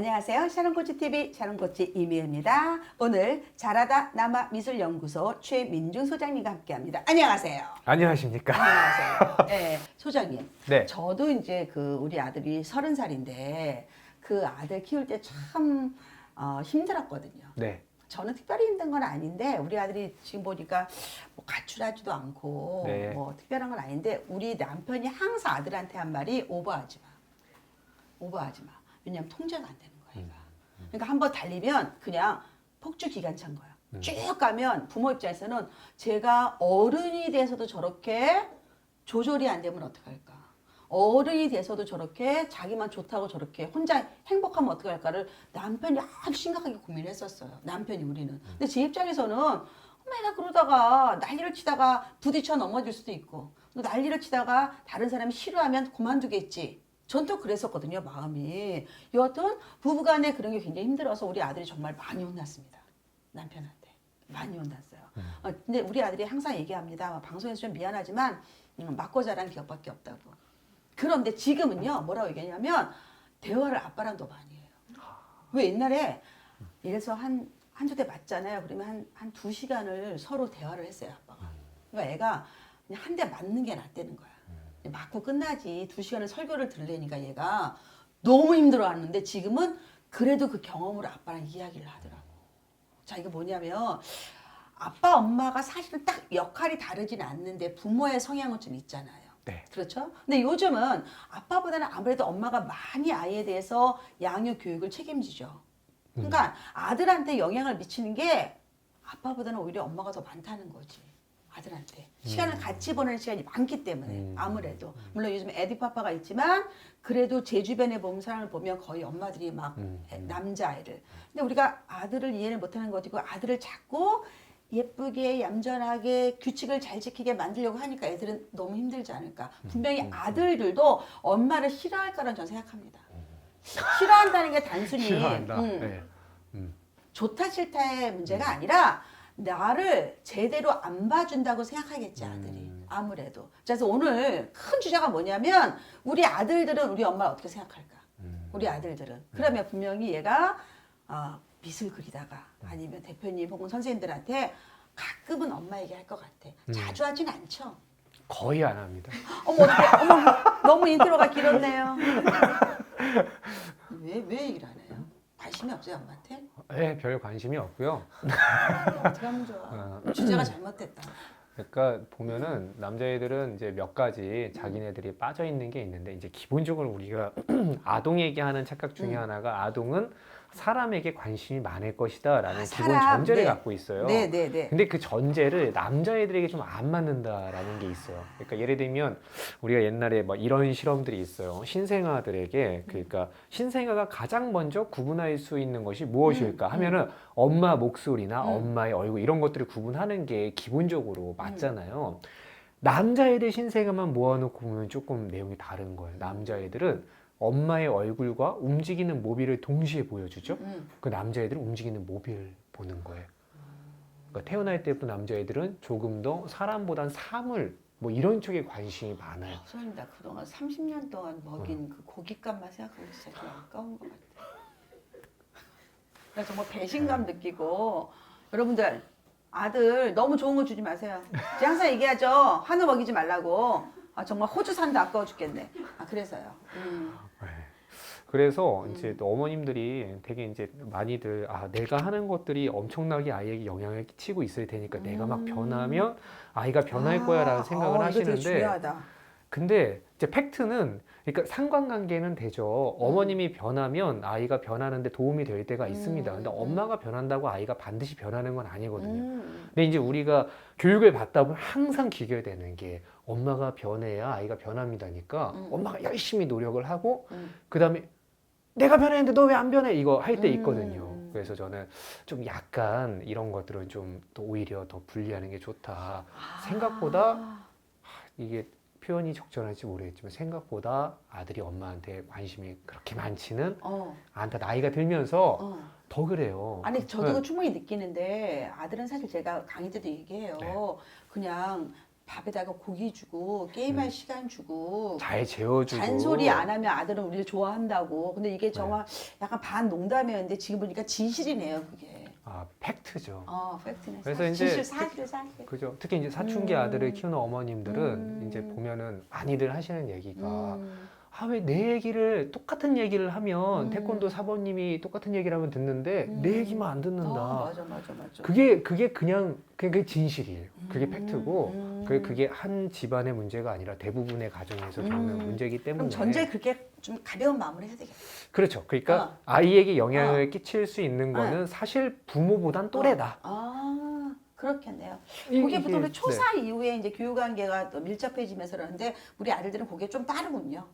안녕하세요. 샤론코치 TV 샤론코치 이미입니다. 오늘 잘하다 남아 미술연구소 최민중 소장님과 함께합니다. 안녕하세요. 안녕하십니까? 안녕하세요. 네, 소장님. 네. 저도 이제 그 우리 아들이 서른 살인데 그 아들 키울 때 참 어, 힘들었거든요. 네. 저는 특별히 힘든 건 아닌데 우리 아들이 지금 보니까 뭐 가출하지도 않고 네. 뭐 특별한 건 아닌데 우리 남편이 항상 아들한테 한 말이 오버하지 마. 오버하지 마. 왜냐면 통제가 안 되는 거야, 얘가. 그러니까 한번 달리면 그냥 폭주 기관차인 거야. 쭉 가면 부모 입장에서는 제가 어른이 돼서도 저렇게 조절이 안 되면 어떡할까? 어른이 돼서도 저렇게 자기만 좋다고 저렇게 혼자 행복하면 어떡할까를 남편이 아주 심각하게 고민했었어요. 남편이 우리는. 근데 제 입장에서는 가 그러다가 난리를 치다가 부딪혀 넘어질 수도 있고 또 난리를 치다가 다른 사람이 싫어하면 그만두겠지. 전또 그랬었거든요, 마음이. 여하튼 부부간에 그런 게 굉장히 힘들어서 우리 아들이 정말 많이 혼났습니다. 남편한테. 많이 혼났어요. 어, 근데 우리 아들이 항상 얘기합니다. 방송에서 좀 미안하지만 음, 맞고 자란 기억밖에 없다고. 그런데 지금은요, 뭐라고 얘기하냐면 대화를 아빠랑 더 많이 해요. 왜 옛날에 이래서 한, 한두 대 맞잖아요. 그러면 한, 한 두 시간을 서로 대화를 했어요, 아빠가. 그러니까 애가 한 대 맞는 게 낫다는 거야. 맞고 끝나지. 두 시간을 설교를 들으려니까 얘가 너무 힘들어 하는데 지금은 그래도 그 경험으로 아빠랑 이야기를 하더라고. 자, 이거 뭐냐면 아빠, 엄마가 사실은 딱 역할이 다르진 않는데 부모의 성향은 좀 있잖아요. 네. 그렇죠? 근데 요즘은 아빠보다는 아무래도 엄마가 많이 아이에 대해서 양육 교육을 책임지죠. 그러니까 아들한테 영향을 미치는 게 아빠보다는 오히려 엄마가 더 많다는 거지. 아들한테. 시간을 같이 보내는 시간이 많기 때문에 음. 아무래도. 물론 요즘 에디파파가 있지만 그래도 제 주변에 보면 사람을 보면 거의 엄마들이 막 음, 애- 남자아이를. 근데 우리가 아들을 이해를 못하는 것이고 아들을 자꾸 예쁘게 얌전하게 규칙을 잘 지키게 만들려고 하니까 애들은 너무 힘들지 않을까. 분명히 아들들도 엄마를 싫어할 거라는 저는 생각합니다. 싫어한다는 게 단순히 싫어한다. 음, 네. 음. 좋다 싫다의 문제가 아니라 나를 제대로 안 봐준다고 생각하겠지 아들이. 음. 아무래도. 그래서 오늘 큰 주제가 뭐냐면 우리 아들들은 우리 엄마를 어떻게 생각할까? 음. 우리 아들들은. 그러면 분명히 얘가 어, 미술 그리다가 아니면 대표님 혹은 선생님들한테 가끔은 엄마 얘기할 것 같아. 음. 자주 하진 않죠? 거의 안 합니다. 어머 어떡해 어머 너무 인트로가 길었네요. 왜 왜 얘기를 안 해요? 관심이 없어요 엄마한테 네, 별 관심이 없고요. 하면 좋아 어, 주제가 잘못됐다. 그러니까 보면은 남자애들은 이제 몇 가지 자기네들이 빠져 있는 게 있는데 이제 기본적으로 우리가 아동에게 하는 착각 중에 음. 하나가 아동은 사람에게 관심이 많을 것이다라는 아, 기본 사람, 전제를 네. 갖고 있어요. 네, 네, 네. 근데 그 전제를 남자애들에게 좀 안 맞는다라는 게 있어요. 그러니까 예를 들면 우리가 옛날에 뭐 이런 실험들이 있어요. 신생아들에게 그러니까 신생아가 가장 먼저 구분할 수 있는 것이 무엇일까 음, 하면은 엄마 목소리나 음. 엄마의 얼굴 이런 것들을 구분하는 게 기본적으로 맞잖아요. 남자애들 신생아만 모아놓고 보면 조금 내용이 다른 거예요. 남자애들은 엄마의 얼굴과 움직이는 모비를 동시에 보여주죠. 음. 그 남자애들은 움직이는 모비를 보는 거예요. 그러니까 태어날 때부터 남자애들은 조금 더 사람보단 사물 뭐 이런 쪽에 관심이 많아요. 선생님 나 그동안 30년 동안 먹인 그 고깃값만 생각하면 진짜 좀 아까운 것 같아. 나 정말 배신감 느끼고 여러분들 아들 너무 좋은 거 주지 마세요. 제가 항상 얘기하죠. 한우 먹이지 말라고. 아 정말 호주 산도 아까워 죽겠네. 아 그래서요. 음. 그래서 이제 또 어머님들이 되게 이제 많이들 아 내가 하는 것들이 엄청나게 아이에게 영향을 끼치고 있을 테니까 내가 막 음. 변하면 아이가 변할 거야라는 생각을 어, 이거 되게 하시는데 중요하다. 근데 이제 팩트는 그러니까 상관관계는 되죠. 어머님이 변하면 아이가 변하는데 도움이 될 때가 있습니다. 근데 음, 음. 엄마가 변한다고 아이가 반드시 변하는 건 아니거든요. 음. 근데 이제 우리가 교육을 받다 보면 항상 기결되는 게 엄마가 변해야 아이가 변합니다니까 음. 엄마가 열심히 노력을 하고 음. 그 다음에 내가 변했는데 너 왜 안 변해 이거 할때 음. 있거든요. 그래서 저는 좀 약간 이런 것들은 좀더 오히려 더 분리하는 게 좋다. 생각보다 아. 이게 표현이 적절할지 모르겠지만 생각보다 아들이 엄마한테 관심이 그렇게 많지는 어. 않다. 나이가 들면서 어. 더 그래요. 아니 저도 네. 충분히 느끼는데 아들은 사실 제가 강의 때도 얘기해요. 네. 그냥 밥에다가 고기 주고 게임할 음. 시간 주고 잘 재워주고 잔소리 안 하면 아들은 우리를 좋아한다고. 근데 네. 이게 정말 약간 반 농담이었는데 지금 보니까 진실이네요, 그게. 아 팩트죠. 어, 팩트네. 그래서 사- 이제 진실 사실 사실. 그죠. 특히 이제 사춘기 음. 아들을 키우는 어머님들은 음. 이제 보면은 많이들 하시는 얘기가 음. 아 왜 내 얘기를 똑같은 얘기를 하면 음. 태권도 사모님이 똑같은 얘기를 하면 듣는데 음. 내 얘기만 안 듣는다. 어, 맞아, 맞아, 맞아. 그게 그게 그냥 그게 진실이에요. 그게 음. 팩트고 음. 그게 그게 한 집안의 문제가 아니라 대부분의 가정에서 겪는 음. 문제이기 때문에 그럼 전제 그렇게 좀 가벼운 마음으로 해야 되겠다. 그렇죠. 그러니까 어. 아이에게 영향을 끼칠 수 있는 거는 사실 부모보단 또래다. 아, 그렇겠네요. 이- 그게 보통 우리 네. 초사 이후에 이제 교육 관계가 또 밀접해지면서 그러는데 우리 아들들은 그게 좀 빠르군요.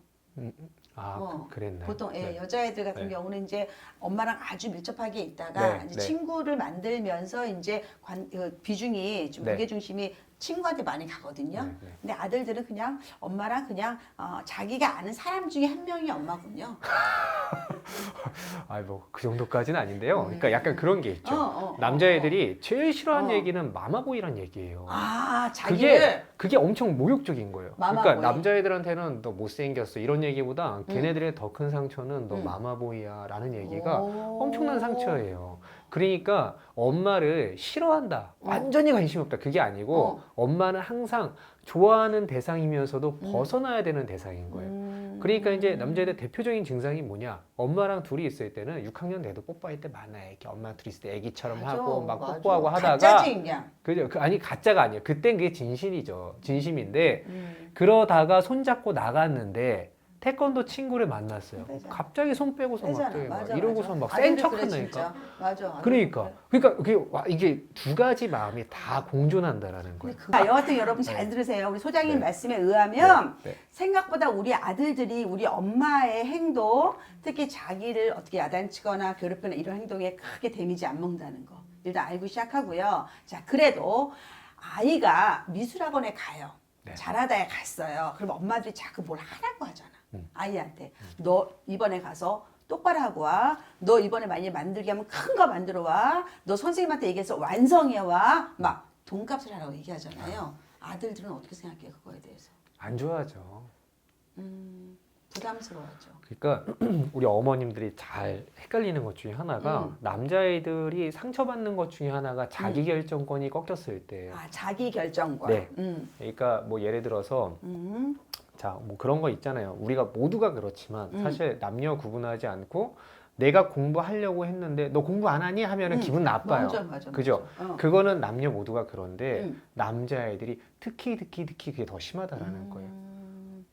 아 어, 그, 랬나요 보통 예, 여자애들 같은 네. 경우는 이제 엄마랑 아주 밀접하게 있다가 네, 이제 네. 친구를 만들면서 이제 관, 그 비중이 좀 네. 무게 중심이 친구한테 많이 가거든요. 네, 네. 근데 아들들은 그냥 엄마랑 그냥 어, 자기가 아는 사람 중에 한 명이 엄마군요. 아이 뭐 그 정도까지는 아닌데요. 그러니까 약간 그런 게 있죠. 어, 어, 어, 남자애들이 제일 싫어하는 어. 얘기는 마마보이란 얘기예요. 아, 그게 자기를 그게 엄청 모욕적인 거예요. 마마보이. 그러니까 남자애들한테는 너 못생겼어 이런 얘기보다 음. 걔네들의 더 큰 상처는 너 음. 마마보이야라는 얘기가 오. 엄청난 상처예요. 그러니까 엄마를 싫어한다. 어. 완전히 관심 없다. 그게 아니고 어. 엄마는 항상 좋아하는 대상이면서도 음. 벗어나야 되는 대상인 거예요. 음. 그러니까 이제 남자애들 대표적인 증상이 뭐냐? 엄마랑 둘이 있을 때는 6학년 돼도 뽀뽀할 때 많아요. 이렇게 엄마랑 둘이 있을 때 애기처럼 맞아, 하고 막 맞아. 뽀뽀하고 하다가 가짜지 그냥. 그죠? 그 아니 가짜가 아니에요. 그땐 그게 진실이죠. 진심인데 음. 그러다가 손잡고 나갔는데 태권도 친구를 만났어요. 빼잖아. 갑자기 손 빼고서 막, 빼잖아. 되게 막 맞아, 이러고서 맞아. 막 센 아들들 그래, 척한다니까. 진짜. 맞아. 아들들 그러니까 그래. 그러니까 그게 와, 이게 두 가지 마음이 다 공존한다라는 거예요. 아, 여하튼 여러분 잘 들으세요. 우리 소장님 네. 말씀에 의하면 네, 네. 생각보다 우리 아들들이 우리 엄마의 행동, 특히 자기를 어떻게 야단치거나 괴롭히는 이런 행동에 크게 데미지 안 먹는다는 거 일단 알고 시작하고요. 자, 그래도 아이가 미술학원에 가요. 네. 잘하다에 갔어요. 그럼 엄마들이 자꾸 뭘 하라고 하잖아. 음. 아이한테. 너 이번에 가서 똑바로 하고 와. 너 이번에 만약에 만들게 하면 큰 거 만들어 와. 너 선생님한테 얘기해서 완성해 와. 막 돈값을 하라고 얘기하잖아요. 아들들은 어떻게 생각해요, 그거에 대해서? 안 좋아하죠. 음, 부담스러워하죠. 그러니까 우리 어머님들이 잘 헷갈리는 것 중에 하나가 음. 남자애들이 상처받는 것 중에 하나가 자기 결정권이 꺾였을 때예요. 아, 자기 결정권. 네. 음. 그러니까 뭐 예를 들어서 음. 자, 뭐 그런 거 있잖아요. 우리가 모두가 그렇지만 음. 사실 남녀 구분하지 않고 내가 공부하려고 했는데 너 공부 안 하니 하면은 음. 기분 나빠요. 맞아, 맞아. 그죠? 맞아. 어. 그거는 남녀 모두가 그런데 음. 남자애들이 특히 특히 특히 그게 더 심하다라는 음. 거예요.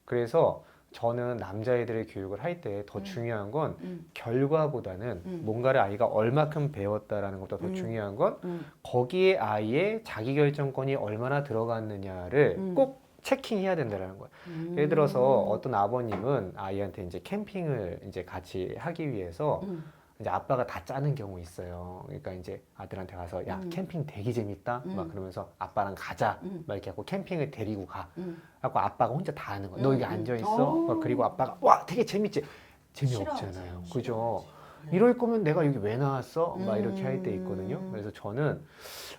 그래서 저는 남자애들의 교육을 할 때더 음. 중요한 건 음. 결과보다는 음. 뭔가를 아이가 얼마큼 배웠다라는 것보다 더 음. 중요한 건 음. 거기에 아이의 자기 결정권이 얼마나 들어갔느냐를 음. 꼭 체킹해야 된다는 거예요. 음. 예를 들어서 어떤 아버님은 아이한테 이제 캠핑을 이제 같이 하기 위해서 음. 이제 아빠가 다 짜는 경우 있어요. 그러니까 이제 아들한테 가서 야 음. 캠핑 되게 재밌다. 막 음. 그러면서 아빠랑 가자. 음. 막 이렇게 하고 캠핑을 데리고 가. 음. 하고 아빠가 혼자 다 하는 거야. 너 여기 음, 음. 앉아 있어. 오. 막 그리고 아빠가 와 되게 재밌지. 재미없잖아요. 그죠? 싫어하지. 이럴 거면 내가 여기 왜 나왔어? 막 이렇게 할때 음. 있거든요. 그래서 저는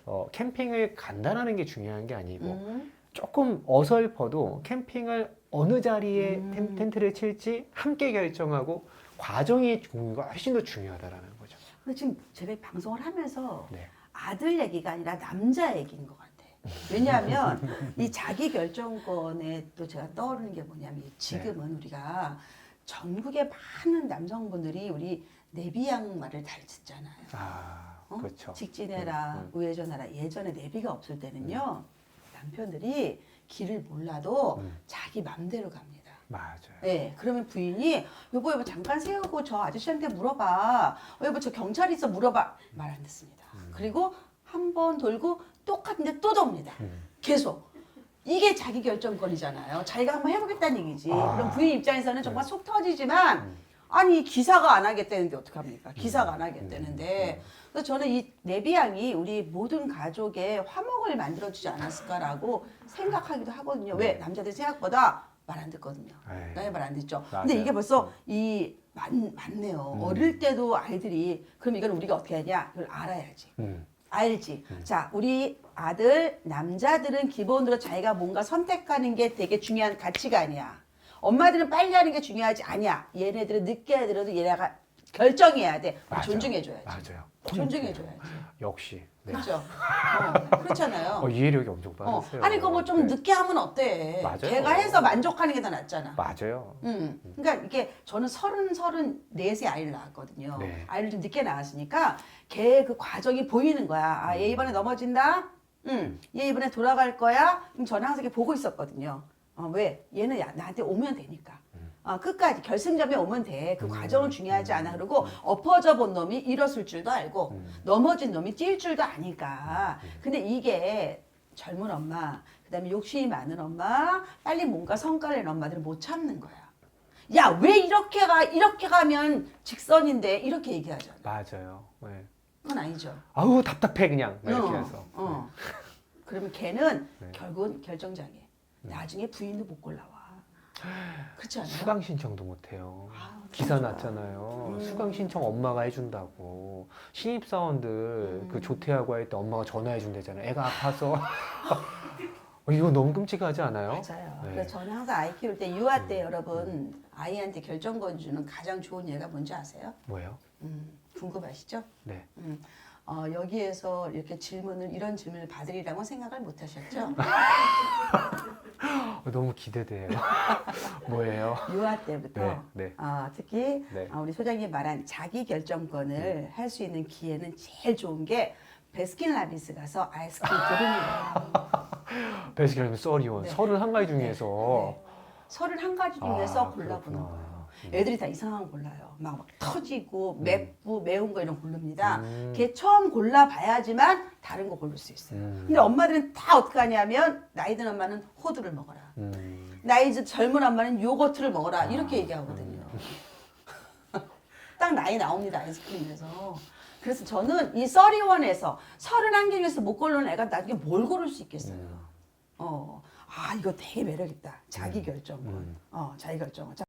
어, 캠핑을 간단하는 게 중요한 게 아니고 음. 조금 어설퍼도 캠핑을 어느 자리에 음. 텐- 텐트를 칠지 함께 결정하고 과정의 공유가 훨씬 더 중요하다라는 거죠. 근데 지금 제가 이 방송을 하면서 네. 아들 얘기가 아니라 남자 얘기인 것 같아. 왜냐하면 이 자기 결정권에 또 제가 떠오르는 게 뭐냐면 지금은 네. 우리가 전국의 많은 남성분들이 우리 내비양 말을 잘 듣잖아요. 아, 어? 그렇죠. 직진해라, 음, 음. 우회전하라. 예전에 내비가 없을 때는요, 남편들이 길을 몰라도 음. 자기 맘대로 갑니다. 맞아요. 네, 그러면 부인이 여보 여보 잠깐 세우고 저 아저씨한테 물어봐. 어, 여보 저 경찰 있어 물어봐. 말 안 듣습니다. 그리고 한 번 돌고 똑같은데 또 돕니다. 음. 계속. 이게 자기 결정권이잖아요. 자기가 한번 해보겠다는 얘기지. 아. 그럼 부인 입장에서는 정말 속 터지지만 음. 아니 기사가 안 하겠다는데 어떡합니까? 기사가 안 음. 하겠다는데. 그래서 저는 이 내비양이 우리 모든 가족의 화목을 만들어주지 않았을까라고 생각하기도 하거든요. 왜? 네. 남자들 생각보다 말 안 듣거든요. 에이. 나의 말 안 듣죠. 근데 이게 벌써 이 많, 많네요. 음. 어릴 때도 아이들이 그럼 이건 우리가 어떻게 하냐? 이걸 알아야지. 음. 알지. 음. 자, 우리 아들 남자들은 기본으로 자기가 뭔가 선택하는 게 되게 중요한 가치가 아니야. 엄마들은 빨리 하는 게 중요하지 아니야. 얘네들은 늦게 하더라도 얘네가 결정해야 돼. 맞아요. 존중해줘야지. 맞아요. 존중해줘야지. 역시. 네. 그렇죠. 어, 그렇잖아요. 어, 이해력이 엄청 어, 빠르세요. 아니 그거 뭐 좀 네. 늦게 하면 어때? 맞아요. 걔가 해서 만족하는 게 더 낫잖아. 맞아요. 음, 그러니까 이게 저는 서른 서른 넷에 아이를 낳았거든요. 네. 아이를 좀 늦게 낳았으니까 걔 그 과정이 보이는 거야. 아, 얘 이번에 넘어진다. 응, 얘 이번에 돌아갈 거야. 그럼 저는 항상 이렇게 보고 있었거든요. 어, 왜? 얘는 야- 나한테 오면 되니까. 어, 끝까지 결승점에 오면 돼. 그 과정은 중요하지 않아. 그리고 엎어져 본 놈이 일었을 줄도 알고 넘어진 놈이 뛸 줄도 아니까. 근데 이게 젊은 엄마, 그다음에 욕심이 많은 엄마, 빨리 뭔가 성과를 내는 엄마들은 못 참는 거야. 야, 왜 이렇게 가, 이렇게 가면 직선인데, 이렇게 얘기하잖아. 맞아요. 네. 그건 아니죠. 아우 답답해 그냥 막 이렇게 어, 해서. 어. 그러면 걔는 네. 결국은 결정장애. 나중에 부인도 못 골라와. 그렇지 않아요? 수강 신청도 못 해요. 아우, 기사. 났잖아요. 음. 수강 신청 엄마가 해준다고. 신입 사원들 음. 그 조퇴하고 할 때 엄마가 전화해 준대잖아요. 애가 아파서. 어, 이거 너무 끔찍하지 않아요? 맞아요. 네. 그래서 저는 항상 아이 키울 때 유아 때 여러분 아이한테 결정권 주는 가장 좋은 예가 뭔지 아세요? 뭐예요? 음, 궁금하시죠? 네. 음, 어, 여기에서 이렇게 질문을 이런 질문을 받으리라고 생각을 못 하셨죠? 어, 너무 기대돼요. 뭐예요? 유아 때부터 네, 네. 어, 특히 네. 어, 우리 소장님이 말한 자기 결정권을 할 수 있는 기회는 제일 좋은 게 베스킨라빈스 가서 아이스크림 드리는 거예요. 베스킨라빈 써리원 네. 31 가지 중에서 네. 서른 한 가지 중에서 아, 골라보는 그렇구나. 거예요. 음. 애들이 다 이상한 거 골라요. 막, 막 터지고 맵고 매운 거 이런 거 고릅니다. 음. 걔 처음 골라봐야지만 다른 거 고를 수 있어요. 음. 근데 엄마들은 다 어떻게 하냐면 나이 든 엄마는 호두를 먹어라. 음. 나이 든 젊은 엄마는 요거트를 먹어라. 이렇게 얘기하거든요. 딱 나이 나옵니다. 아이스크림에서. 그래서 저는 이 써리원에서 서른한 개 중에서 못 고르는 애가 나중에 뭘 고를 수 있겠어요. 음. 어, 아 이거 되게 매력 있다. 자기 결정권. 음. 어, 자기 결정권. 자,